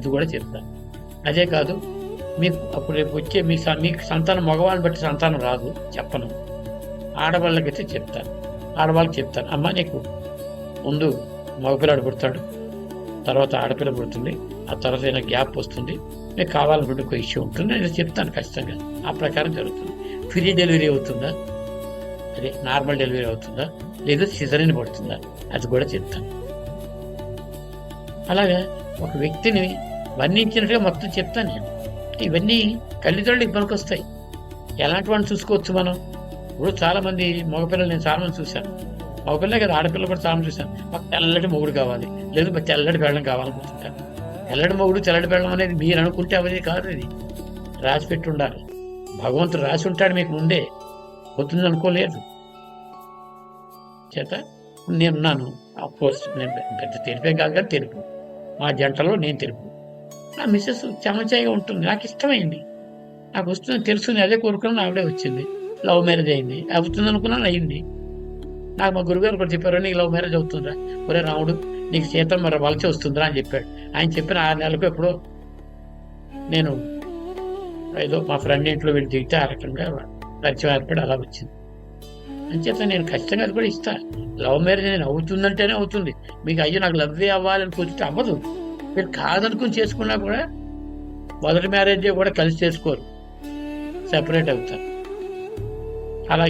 అది కూడా చెప్తాను. అదే కాదు మీకు అప్పుడు రేపు వచ్చే మీ స- మీకు సంతానం మగవాళ్ళని బట్టి సంతానం రాదు చెప్పను. ఆడవాళ్ళకైతే చెప్తాను. ఆడవాళ్ళకి చెప్తాను. అమ్మ నీకు ముందు మగపిల్లాడు పుడతాడు తర్వాత ఆడపిల్ల పుడుతుంది ఆ తర్వాత ఏదైనా గ్యాప్ వస్తుంది మీకు కావాలనుకుంటే ఒక ఇష్యూ ఉంటుంది నేను చెప్తాను ఖచ్చితంగా. ఆ ప్రకారం జరుగుతుంది. ఫ్రీ డెలివరీ అవుతుందా? అదే నార్మల్ డెలివరీ అవుతుందా? లేదా సిజరిన్ పడుతుందా? అది కూడా చెప్తాను. అలాగా ఒక వ్యక్తిని వర్ణించినట్టుగా మొత్తం చెప్తాను నేను. ఇవన్నీ తల్లిదండ్రులకి పనికొస్తాయి ఎలాంటి వాడిని చూసుకోవచ్చు మనం? ఇప్పుడు చాలామంది మగపిల్లలు నేను చాలామంది చూశాను. మగపిల్లలే కదా ఆడపిల్ల కూడా చాలా చూశాను. మాకు తెల్లటి మొగుడు కావాలి. లేదు మాకు తెల్లటి బెళ్ళం కావాలనుకుంటుంటాను తెల్లటి మొగుడు తెల్లటి బెళ్ళం అనేది మీరు అనుకుంటే అవన్నీ కాదు ఇది. రాసి పెట్టి ఉండాలి భగవంతుడు రాసి ఉంటాడు మీకు ముందే. అవుతుంది అనుకోలేదు. చేత నేనున్నాను. కోర్స్ నేను పెద్ద తెలిపేం కాదు కానీ తెలుపు. మా జంటలో నేను తెలుపు. నా మిస్సెస్ చెమచాయిగా ఉంటుంది. నాకు ఇష్టమైంది. నాకు వస్తుంది తెలుసుంది అదే కోరుకున్నాను ఆవిడే వచ్చింది. లవ్ మ్యారేజ్ అయింది. అవుతుంది అనుకున్నాను అయింది. నాకు మా గురుగారు కూడా చెప్పారు నీకు లవ్ మ్యారేజ్ అవుతుందా ఒరే రాముడు నీకు చేతం మరి వలస వస్తుందిరా అని చెప్పాడు. ఆయన చెప్పిన ఆరు నెలలకు ఎప్పుడో నేను ఏదో మా ఫ్రెండ్ ఇంట్లో వెళ్ళి దిగితే ఆ రకంగా పరిచయం ఏర్పడి అలా వచ్చింది. అంచేత నేను ఖచ్చితంగా అది కూడా ఇస్తాను లవ్ మ్యారేజ్ నేను అవుతుందంటేనే అవుతుంది. మీకు అయ్యో నాకు లవ్వే అవ్వాలని కూర్చుంటే అవ్వదు. మీరు కాదనుకుని చేసుకున్నా కూడా మొదటి మ్యారేజ్ కూడా కలిసి చేసుకోరు. సెపరేట్ అవుతారు. అలాగే